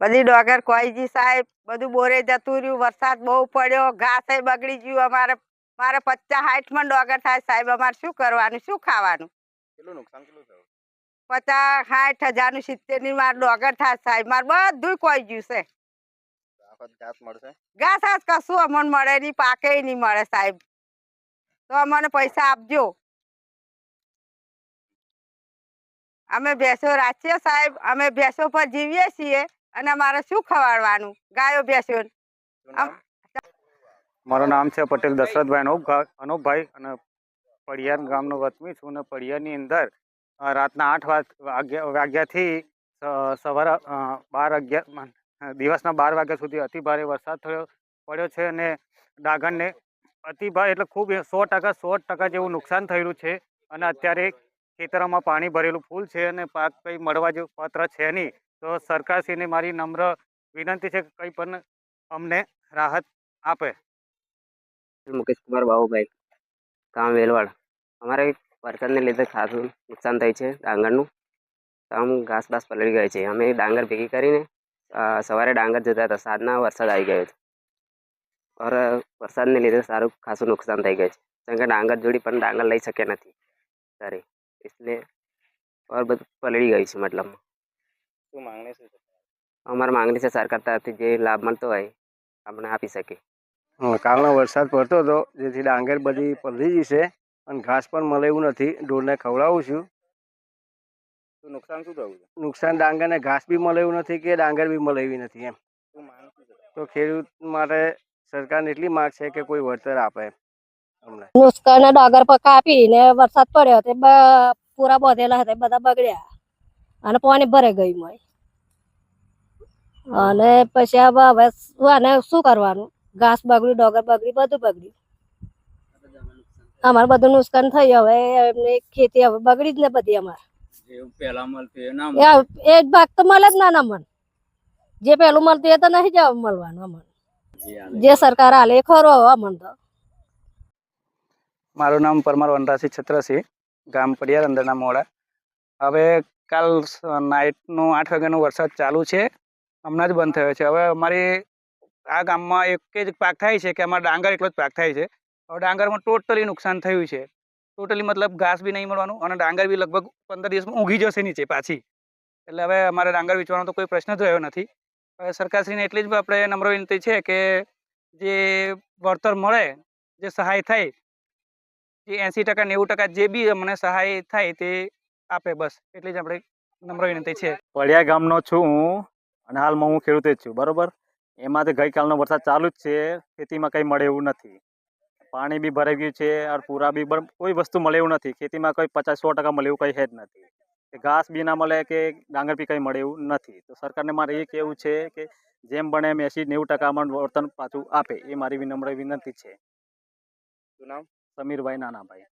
બધી ડોગર કોઈજી સાહેબ બધું બોરે જતું રહ્યું વરસાદ બહુ પડ્યો ઘાસ બગડી ગયું અમારે મારે પચાસ હાઠમાં ડોગર થાય સાહેબ અમારે શું કરવાનું શું ખાવાનું? કેટલું નુકસાન કેટલું થયું? પચાસ સાઠ હજારનું સિત્તેરની મારે ડોગર થાય સાહેબ મારે બધું કોઈ ગયું છે. ઘાસ આજ કશું અમને મળે નહીં પાકે નહીં મળે સાહેબ. તો અમને પૈસા આપજો. અમે ભેંસો રાખીએ સાહેબ અમે ભેંસો પર જીવીએ છીએ. અને અમારે શું ખવાડવાનું? ગાયો ભેંસો મારું નામ છે પટેલ દશરથભાઈ અનુપ અનુપભાઈ અને પડિયાર ગામનો વતમી છું અને પડિયારની અંદર રાતના આઠ વાગ વાગ્યા વાગ્યાથી સવારે બાર અગિયાર દિવસના બાર વાગ્યા સુધી અતિ ભારે વરસાદ થયો પડ્યો છે અને ડાંગરને અતિ ભારે એટલે ખૂબ સો ટકા સો ટકા જેવું નુકસાન થયેલું છે અને અત્યારે ખેતરોમાં પાણી ભરેલું ફૂલ છે અને પાક કંઈ મળવા જેવું પાત્ર છે નહીં. તો સરકારશ્રીને મારી નમ્ર વિનંતી છે કે કંઈ પણ અમને રાહત આપે. મુકેશ કુમાર બાબુભાઈ, ગામ વેલવાડ. અમારે વરસાદને લીધે ખાસું નુકસાન થાય છે ડાંગરનું. આમ ઘાસ બાસ પલળી ગઈ છે. અમે ડાંગર ભેગી કરીને સવારે ડાંગર જતા હતા. સાંજના વરસાદ આવી ગયો છે. ઓર વરસાદને લીધે સારું ખાસું નુકસાન થઈ ગયું છે. કારણ કે ડાંગર જોડી પણ ડાંગર લઈ શકે નથી. સારી એટલે ઓર બધું પલળી ગઈ છે મતલબ. શું માંગણી શું છે અમારી માંગણી છે સરકાર તરફથી જે લાભ મળતો હોય આપણે આપી શકે કાલનો વરસાદ પડતો હતો જેથી ડાંગર બધી પલળી ગઈ છે અને ઘાસ પણ મળે એવું નથી. ઢોરને ખવડાવું છું. નુકસાન શું થયું નુકસાન ડાંગરને ઘાસ બી મળે એવું નથી કે ડાંગર બી મળે એવી નથી એમ. તો ખેડૂત માટે સરકારને એટલી માગ છે કે કોઈ વળતર આપે એમ ડાંગર પર કાપીને વરસાદ પડ્યો તે પૂરા બોધેલા હતા બધા બગડ્યા. અને પાણી ભરાઈ ગયું હોય અને પછી હવે શું કરવાનું? ઘાસ બગડ્યું ડોગર બગડી બધું બગડ્યું. અમારે બધું નુકસાન થયું. હવે એમની ખેતી હવે બગડી જ ને બધી અમારે. પેલા એ ભાગ તો મળે જ ના ના મન જે પેલું મળતું એ તો નહીં જવા મળવાનું અમને. જે સરકાર હાલે એ ખરો અમને તો. મારું નામ પરમાર વનરાજસિંહ છત્રસિંહ ગામ પડિયાર અંદરના મોડા. હવે કાલ નાઇટનો આઠ વાગ્યાનો વરસાદ ચાલુ છે. હમણાં જ બંધ થયો છે. હવે અમારી આ ગામમાં એક જ પાક થાય છે કે અમારા ડાંગર એટલો જ પાક થાય છે. હવે ડાંગરમાં ટોટલી નુકસાન થયું છે. ટોટલી મતલબ ઘાસ બી નહીં મળવાનું અને ડાંગર બી લગભગ પંદર દિવસમાં ઊંઘી જશે નીચે પાછી. એટલે હવે અમારે ડાંગર વેચવાનો તો કોઈ પ્રશ્ન થયો નથી. હવે સરકારશ્રીને એટલી જ આપણે નમ્ર વિનંતી છે કે જે વળતર મળે, જે સહાય થાય, જે એંસી ટકા, નેવું ટકા જે બી અમને સહાય થાય તે આપે બસ. એટલી જ આપણે નમ્ર વિનંતી છે. પડિયા ગામનો છું હું અને હાલમાં હું ખેડૂત જ છું બરોબર? એમાંથી ગઈકાલનો વરસાદ ચાલુ જ છે ખેતીમાં કંઈ મળે એવું નથી. પાણી બી ભરાઈ ગયું છે અને પૂરા બી કોઈ વસ્તુ મળે એવું નથી. ખેતીમાં કોઈ પચાસ સો ટકા મળે એવું કંઈ છે જ નથી. કે ઘાસ બી ના મળે કે ડાંગર બી કંઈ મળે એવું નથી. તો સરકારને મારે એ કહેવું છે કે જેમ બને એમ એસી નેવું ટકા વર્તન પાછું આપે એ મારી વિનમ્ર વિનંતી છે. શું નામ? સમીરભાઈ નાનાભાઈ.